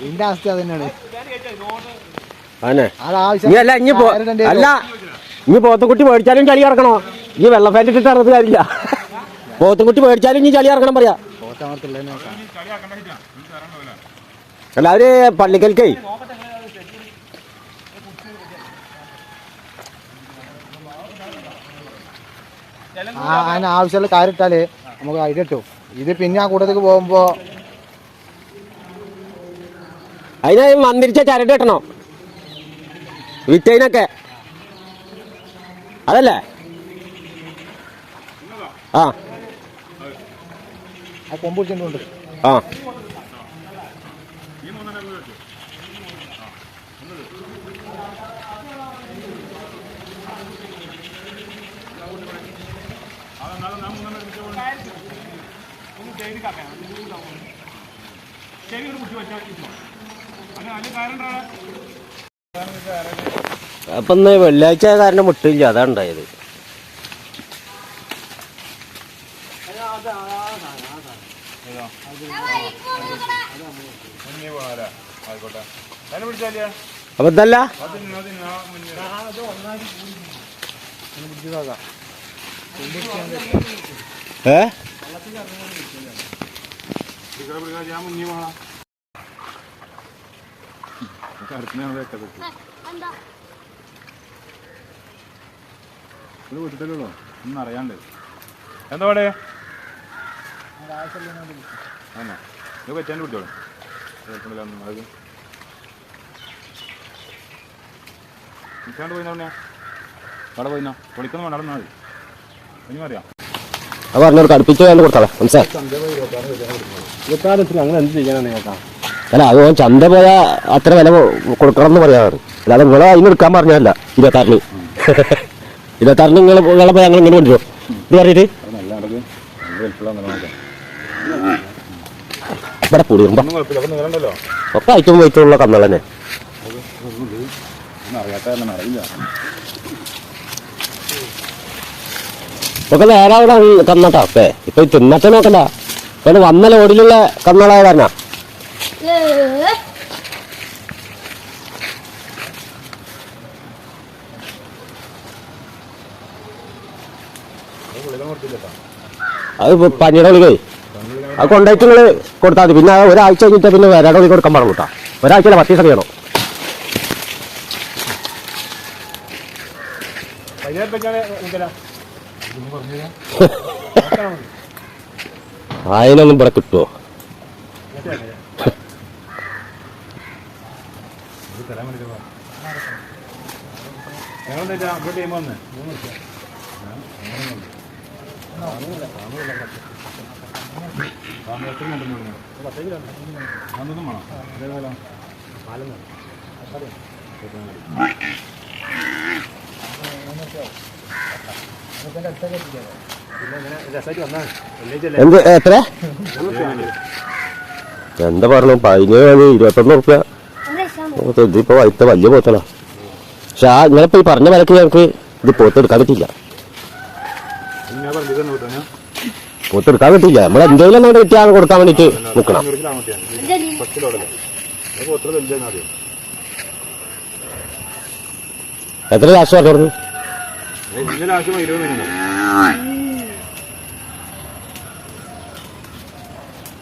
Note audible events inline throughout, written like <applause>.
ഇതിന്റെ അവസ്ഥ തന്നെയാണ് അല്ല ഇനി അല്ല ഇനി പോത്തുംകുട്ടി മേടിച്ചാലും ചളി ഇറക്കണോ? ഈ വെള്ളം ഫാൻ ഇട്ടിട്ട് ഇറങ്ങുന്നത് കാര്യമില്ല. പോത്തുംകുട്ടി മേടിച്ചാലും ഇനി ചളി ഇറക്കണം പറയാ. അല്ല അവർ പള്ളിക്കൽക്കേ. അതിന് ആവശ്യമുള്ള കാര്യം ഇട്ടാൽ നമുക്ക് ഐഡിയ കിട്ടും. ഇത് പിന്നെ ആ കൂട്ടത്തേക്ക് പോകുമ്പോ അതിന് മന്ദിരിച്ച ചരട് കെട്ടണോ. വിറ്റൈനൊക്കെ അതല്ലേ? ആ. ആ ശരി ഒരു കുട്ടി ആ അപ്പൊ ഇന്ന് വെള്ളിയാഴ്ച കാരണം മുട്ടില്ല അതാ ഉണ്ടായത്. അപ്പൊ ഇതല്ല? ഏ? ഞാൻ മുന്നേ വേണം കറുപ്പിനാണ് വെക്കത് ഇത് വിട്ടിട്ടല്ലോ ഒന്നും അറിയാണ്ട്. എന്താ പാടേ? ആണോ? ഇത് പറ്റാണ്ട് പിടിച്ചോളൂ ഒന്നും. അത് നിൽക്കാണ്ട് പോയിന്നോ അവിടെ പോയിന്നോ? വിളിക്കുന്നു വേണ്ട നടന്നാൽ മതി. ഇനി അറിയാം. അത് പറഞ്ഞോട് കടുപ്പിച്ച് വേണ്ട കൊടുത്താളെ മനസ്സിലായി? അങ്ങനെ എന്ത് ചെയ്യാനാണ് കേട്ടാ അല്ല അത് ഓൻ ചന്ത പോയാ അത്ര വില കൊടുക്കണം എന്ന് പറയാറ്. അല്ലാതെ നിങ്ങളെ അതിന് എടുക്കാൻ പറഞ്ഞല്ല ഇരുപത്താറിന്. <laughs> ഇരുപത്താറിന് നിങ്ങൾ നിങ്ങളെ പോയി ഞങ്ങൾ ഇങ്ങനെ കൊണ്ടുവരും? ഇത് പറഞ്ഞിട്ട്? ഇവിടെ കുഴപ്പമില്ല ഒക്കെ ഐറ്റം വൈറ്റുള്ള കന്നള തന്നെ. ഒക്കെ നേരെ അവിടെ കന്നട്ടാ. ഇപ്പൊ തിന്നത്തെ നോക്കണ്ട. വന്ന ലോഡിലുള്ള കന്നളായ കാരണ. അത് ഇപ്പൊ പനിയുടെ അത് കൊണ്ടായിട്ട് നിങ്ങൾ കൊടുത്താൽ മതി. പിന്നെ ഒരാഴ്ച കഴിഞ്ഞിട്ട് പിന്നെ വേറെ ഗുളിക കൊടുക്കാൻ പറഞ്ഞു കേട്ടോ. ഒരാഴ്ച പത്ത് ദിവസം അതിനൊന്നും <laughs> ഇവിടെ കിട്ടുമോ ഞങ്ങളെന്താ വന്ന്? വേണം. അതേപോലെ എന്ത് എത്ര? എന്താ പറഞ്ഞു? പതിനേഴ് ഇരുപത്തൊന്ന് റുപ്യ ഇതിപ്പോ വൈത്ത വലിയ പോത്തണോ പക്ഷെ ആ ഇങ്ങളിപ്പോ ഈ പറഞ്ഞ വിലക്ക് ഞങ്ങൾക്ക് ഇത് പോത്തെടുക്കാൻ പറ്റില്ല പോത്തെടുക്കാൻ പറ്റില്ല നമ്മൾ എന്തെങ്കിലും നമ്മുടെ കിട്ടിയാൽ കൊടുക്കാൻ വേണ്ടിട്ട് നോക്കണം. എത്ര കാശ് പറഞ്ഞു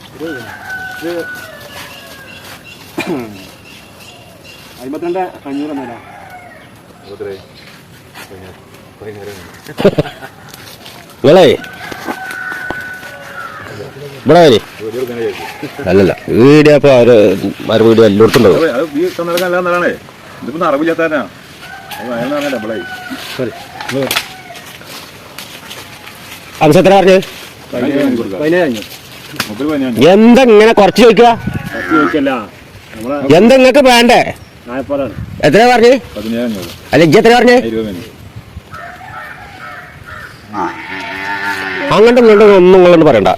ഇരുപത് അമ്പത്തിരണ്ട്. അഞ്ഞൂറ് എന്നല്ല നിങ്ങളേ ഇവിടെ വരെ. അല്ലല്ല വീഡിയോ ഇപ്പൊ അവർ മര വീഡിയോ എല്ലായിടത്തും ഇതിപ്പോ അറിവില്ലാത്തവനാ അത് വയനാണ് ഡബിളായി അംശം എത്ര പറഞ്ഞു പതിനേഴ് മുപ്പത് പതിനഞ്ച് എന്താ ഇങ്ങനെ കുറച്ച് ചോദിക്കുക? ചോദിക്കല്ല. എന്താ ഇങ്ങക്ക് വേണ്ടേ? എത്ര പറഞ്ഞു? അല്ല ഇജ്ജ് എത്ര പറഞ്ഞു? അങ്ങോട്ടും ഇങ്ങോട്ടും ഒന്നും നിങ്ങളൊന്നും പറയണ്ട.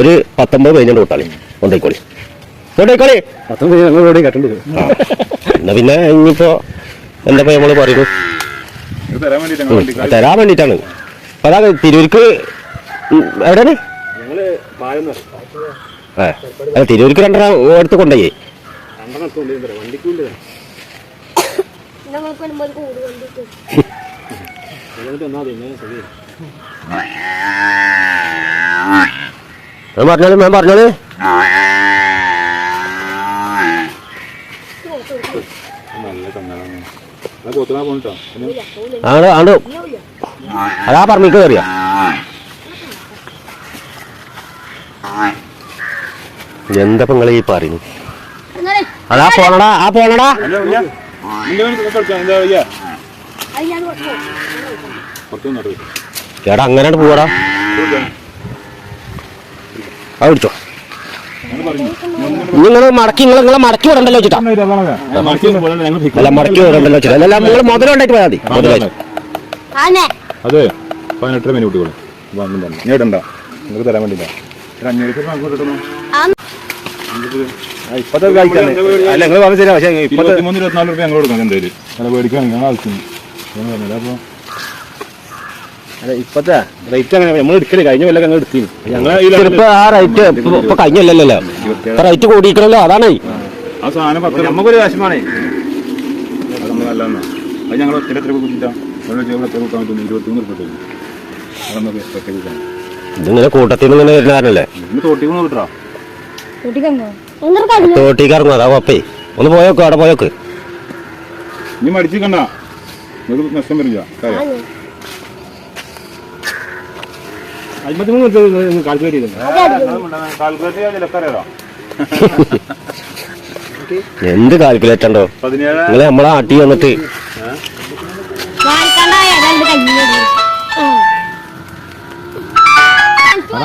ഒരു പത്തൊമ്പത് കഴിഞ്ഞിട്ട് കൂട്ടാളി. കൊണ്ടേക്കോളി കൊണ്ടേക്കോളി പത്തൊമ്പത്. എന്നാ പിന്നെ ഇനിയിപ്പോ എന്താ നമ്മൾ പറയുന്നു? തരാൻ വേണ്ടിട്ടാണ് അതാ തിരൂർക്ക് എവിടെയാണ്? തിരൂർക്ക് രണ്ടെണ്ണം എടുത്ത് കൊണ്ടുപോയി ഞങ്ങൾക്ക് വരുമ്പോൾ കൂട് കണ്ടിട്ട് ഞാൻ പറഞ്ഞോളൂ ഞാൻ പറഞ്ഞോളൂ. നല്ല കണ്ണാണ്. അത് പറഞ്ഞിട്ട് കയറിയ എന്താ നിങ്ങൾ ഈ പറയുന്നു അതാ പോണടാ ആ പോണടാ. ചേട്ടാ അങ്ങനെ പോവാടാ. അത് പിടിച്ചോ. നിങ്ങൾ മടക്കി നിങ്ങൾ നിങ്ങളെ മടക്കി വിടണ്ടല്ലോ ചേട്ടാ അല്ല മടക്കി വിടണ്ടല്ലോ വെച്ചിട്ടാ. അല്ല നിങ്ങൾ മുതലുണ്ടായിട്ട് പോയാൽ മതി. അതെ പതിനെട്ടര മിനിറ്റ് കൂടെ വന്നും. പറഞ്ഞു ഞാൻ ഇടണ്ട. നിങ്ങൾക്ക് തരാൻ വേണ്ടിയില്ല ഒരു അഞ്ഞൂറ് ഇപ്പത്തെ കഴിക്കാണ് അല്ല നിങ്ങൾ പറഞ്ഞു തരാം പക്ഷേ ഇപ്പത്തെ ഇരുപത്തിമൂന്ന് ഇരുപത്തിനാല് രൂപ ഞങ്ങൾ കൊടുക്കാം എന്തായാലും അല്ല മേടിക്കാൻ ഞാൻ ആവശ്യം പറഞ്ഞില്ല അപ്പോൾ അല്ല, ഇപ്പത്തെ റേറ്റ് അങ്ങനെ നമ്മൾ എടുക്കൽ. കഴിഞ്ഞ കൊല്ലം ഞങ്ങൾ എടുത്തി ഞങ്ങൾ ഇപ്പൊ ആ റേറ്റ് ഇപ്പൊ കഴിഞ്ഞല്ലോ ഇപ്പൊ റേറ്റ് കൂടിയിട്ടല്ലോ അതാണ്. ആ സാധനം പത്ത് നമുക്കൊരു വിഷമാണേ അത് നമ്മൾ നല്ലതാണ് അത് ഞങ്ങൾ എത്ര കൂട്ടാൻ നമുക്ക് ഒറ്റ ഇതിങ്ങനെ കൂട്ടത്തിൽ നിന്ന് ഇങ്ങനെ വരുന്ന കാരണല്ലേ? ഇന്ന് തോട്ടിമൂന്ന് കിട്ടാ തോട്ടിക്ക് ഇറങ്ങും അതാ കുഴപ്പേ. ഒന്ന് പോയോക്ക് അവിടെ പോയോക്ക്. നീ മടിച്ച് കണ്ട നിങ്ങൾക്ക് നഷ്ടം വരില്ല. കാര്യം. അമ്പത്തിമൂന്ന് കാൽക്കുലേറ്റ് ചെയ്തിട്ടുണ്ട്. കാൽക്കുലേറ്റ് ചെയ്യാൻ ചിലക്കറിയാലോ എന്ത് കാൽക്കുലേറ്റ് ഉണ്ടോ? നിങ്ങൾ നമ്മളെ ആട്ടി വന്നിട്ട്.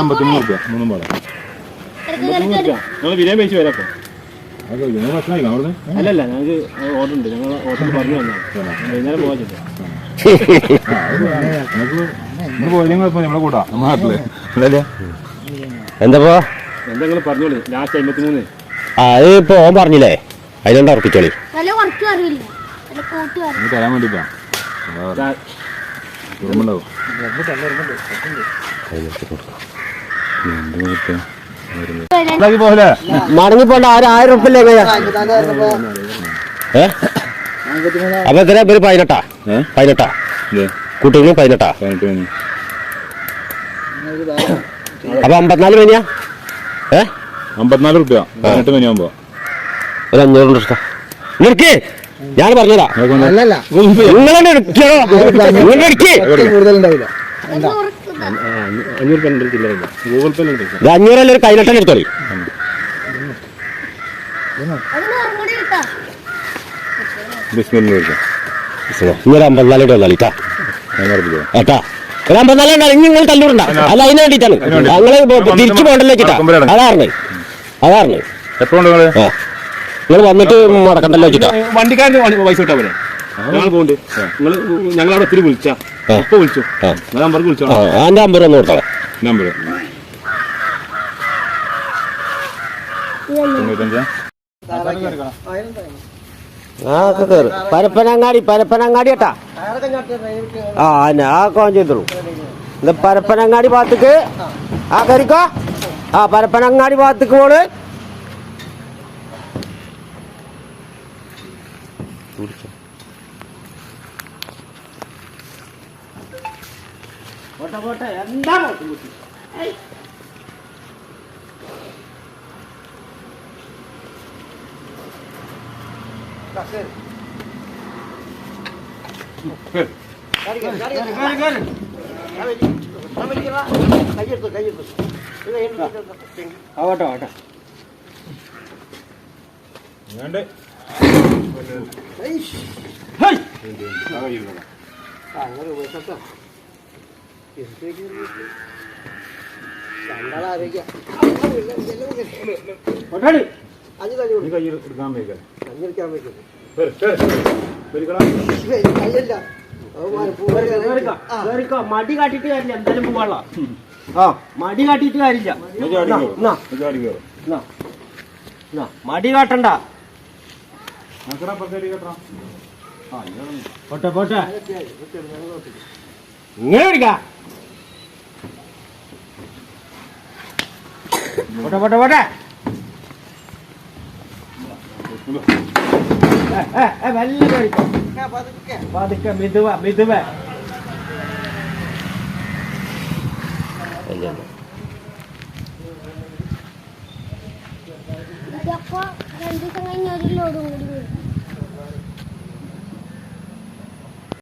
അമ്പത്തിമൂന്ന് റുപ്യ മൂന്നും പാടാം. നിങ്ങൾ വിനയം പേശി വരാം അല്ലല്ല ഞങ്ങൾക്ക് ഓർഡർ ഉണ്ട് ഞങ്ങൾ ഓർഡർ പറഞ്ഞു വൈകുന്നേരം പോകാൻ എന്താ നിങ്ങൾ പറഞ്ഞോളൂ. ലാസ്റ്റ് അമ്പത്തിമൂന്ന്. ആ അത് ഇപ്പൊ ഓൻ പറഞ്ഞില്ലേ? അതിലുണ്ട് ഉറപ്പിച്ചോളി? തരാൻ വേണ്ടിട്ടാ. പോലെ മടങ്ങി പോണ്ട ആരും ആയിരം ഉറപ്പില്ലേ എങ്ങനെയാ? ഏ? അപ്പൊ എത്ര പേര് പതിനെട്ടാ? കുട്ടികളും അപ്പൊ അമ്പത്തിനാല് മണിയാ? ഏ? അമ്പത്തിനാല് റുപ്യ പതിനെട്ട് മണിയാകുമ്പോ ഒരു അഞ്ഞൂറ് രൂപ നിനക്ക്? ഞാൻ പറഞ്ഞതാ. നിങ്ങളെ എടുക്കണോ? നിങ്ങളെടുക്കേ കൂടുതലുണ്ടാവില്ല. അഞ്ഞൂറ് രൂപ ചില്ലറില്ല ഗൂഗിൾ പേ ഉണ്ട് ഇത് അഞ്ഞൂറല്ല ഒരു കൈനട്ടൻ എടുത്തോളി ഇങ്ങനെ അമ്പത്തിനാല് ഏട്ടാ ഒരു അമ്പത്തിനാല് ഇനി നിങ്ങൾ അതിന് വേണ്ടിയിട്ടാണ്. തിരിച്ചു പോകണ്ടല്ലോ വെച്ചിട്ടാ നിങ്ങൾ വന്നിട്ട് മടക്കണ്ടല്ലോ വെച്ചിട്ടാ. വണ്ടിക്കാരന് പൈസ കിട്ടാ പോലെ ഞങ്ങൾ നിങ്ങൾ ഒത്തിരി വിളിച്ചാ. ഇപ്പൊ വിളിച്ചു. ആ. നിങ്ങൾ നമ്പർക്ക് വിളിച്ചോ ആ അതിന്റെ അമ്പത് ഒന്ന് കൊടുത്തോളാം. നമ്പർ. ആ കയറി പരപ്പനങ്ങാടി പരപ്പനങ്ങാടി ഏട്ടാ. ആ എന്നാ ആ കോൺ ചെയ്തോളൂ. ഇത് പരപ്പനങ്ങാടി ഭാഗത്തേക്ക്. ആ കയറിക്കോ ആ പരപ്പനങ്ങാടി ഭാഗത്തേക്ക് പോണ് ആവട്ടെ ആവട്ടെ വേണ്ടേ നീ കയ്യിൽ എടുക്കാൻ വയ്ക്കാം മടി കാട്ടിട്ട് കാര്യമില്ല. എന്തായാലും പോവാള ആ മടി കാട്ടിട്ട് കാര്യമില്ല. മടി കാട്ടണ്ട. പോട്ടെ പോട്ടെ. ഇങ്ങനെ പിടിക്ക. പോട്ടെ പോട്ടെ പോട്ടെ. മെല്ലെ പിടിക്കും പതുക്കെ മിതുവ മിതുവ. ഇതപ്പോ രണ്ടു ദിവസം കഴിഞ്ഞ ഒരു ലോഡും കൂടി വരും.